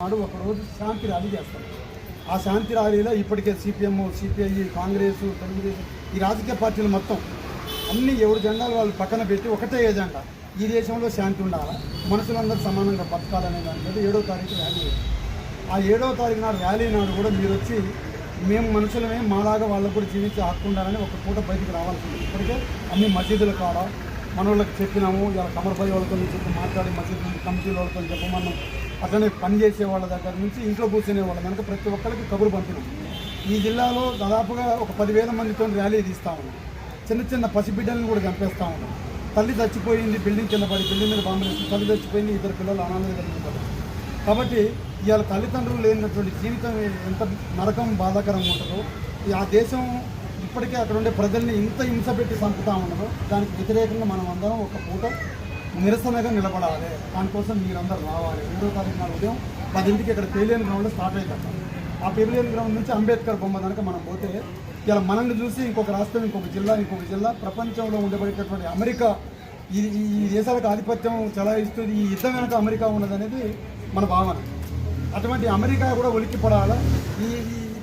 నాడు ఒకరోజు శాంతి ర్యాలీ చేస్తారు ఆ శాంతి ర్యాలీలో ఇప్పటికే సిపిఎం సిపిఐ కాంగ్రెస్ తెలుగుదేశం ఈ రాజకీయ పార్టీలు మొత్తం అన్ని ఎవరు జెండాలు వాళ్ళు పక్కన పెట్టి ఒకటే ఏజెండా ఈ దేశంలో శాంతి ఉండాలా? మనుషులందరూ సమానంగా బతకాలనే దాని మీద ఏడో తారీఖు ర్యాలీ. ఆ ఏడో తారీఖు నాడు ర్యాలీ నాడు కూడా మీరు వచ్చి మేము మనుషులమే మాలాగా వాళ్ళకు కూడా జీవించే హక్కు ఉండాలని ఒక పూట బయటికి రావాల్సింది ఇప్పటికే అన్ని మసీదుల కాడ మన వాళ్ళకి చెప్పినాము ఇలా కమర్పల్లి వాళ్ళతో చెప్పి మాట్లాడి మసీదు కమిటీల వాళ్ళతో చెప్పమన్నాం. అట్లనే పని చేసే వాళ్ళ దగ్గర నుంచి ఇంట్లో కూర్చునే వాళ్ళ కనుక ప్రతి ఒక్కరికి కబురు పంపినాం. ఈ జిల్లాలో దాదాపుగా ఒక పదివేల మందితో ర్యాలీ తీస్తా ఉన్నాం. చిన్న చిన్న పసిబిడ్డలను కూడా చంపేస్తూ ఉన్నాం. తల్లి చచ్చిపోయింది బిల్డింగ్ కింద పడి బిల్డింగ్ మీద బాంబు వేసి తల్లి చచ్చిపోయింది ఇద్దరు పిల్లలు అనాథలు కలిగిపోతారు కాబట్టి ఇవాళ తల్లిదండ్రులు లేనటువంటి జీవితం ఎంత నరకం బాధాకరంగా ఉంటుందో ఆ దేశం ఇప్పటికే అక్కడ ఉండే ప్రజల్ని ఇంత హింస పెట్టి చంపుతూ ఉండదో దానికి వ్యతిరేకంగా మనం అందరం ఒక పూట నిరసనగా నిలబడాలి. దానికోసం మీరందరూ రావాలి. రెండో తారీఖు నాడు ఉదయం పదింటికి ఇక్కడ పేలియన్ గ్రౌండ్లో స్టార్ట్ అవుతాం ఆ పేలియన్ గ్రౌండ్ నుంచి అంబేద్కర్ బొమ్మ కనుక మనం పోతే ఇలా మనల్ని చూసి ఇంకొక రాష్ట్రం ఇంకొక జిల్లా ఇంకొక జిల్లా ప్రపంచంలో ఉండబడేటటువంటి అమెరికా ఈ ఈ ఈ దేశాలకు ఆధిపత్యం చలాయిస్తుంది ఈ యుద్ధం వెనక అమెరికా ఉన్నదనేది మన భావన. అటువంటి అమెరికా కూడా ఉలిక్కిపడాలా? ఈ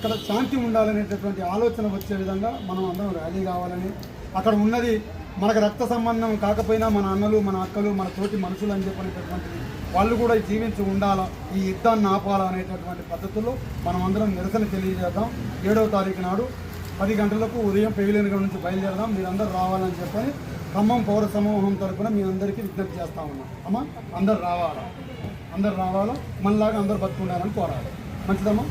అక్కడ శాంతి ఉండాలనేటటువంటి ఆలోచన వచ్చే విధంగా మనం అందరం ర్యాలీ కావాలని అక్కడ ఉన్నది మనకు రక్త సంబంధం కాకపోయినా మన అన్నలు మన అక్కలు మన తోటి మనుషులు అని చెప్పనేటటువంటిది వాళ్ళు కూడా జీవించి ఉండాలా ఈ యుద్ధాన్ని ఆపాలా అనేటటువంటి పద్ధతుల్లో మనం అందరం నిరసన తెలియజేద్దాం. ఏడవ తారీఖు నాడు పది గంటలకు ఉదయం పెవిలియన్ నుంచి బయలుదేరదాం. మీరందరూ రావాలని చెప్పని ఖమ్మం పౌర సమూహం తరఫున మీ అందరికీ విజ్ఞప్తి చేస్తా ఉన్నాం. అమ్మా అందరు రావాలా? అందరు రావాలా? మనలాగా అందరు బతుకుండాలని కోరాలి. మంచిదమ్మా.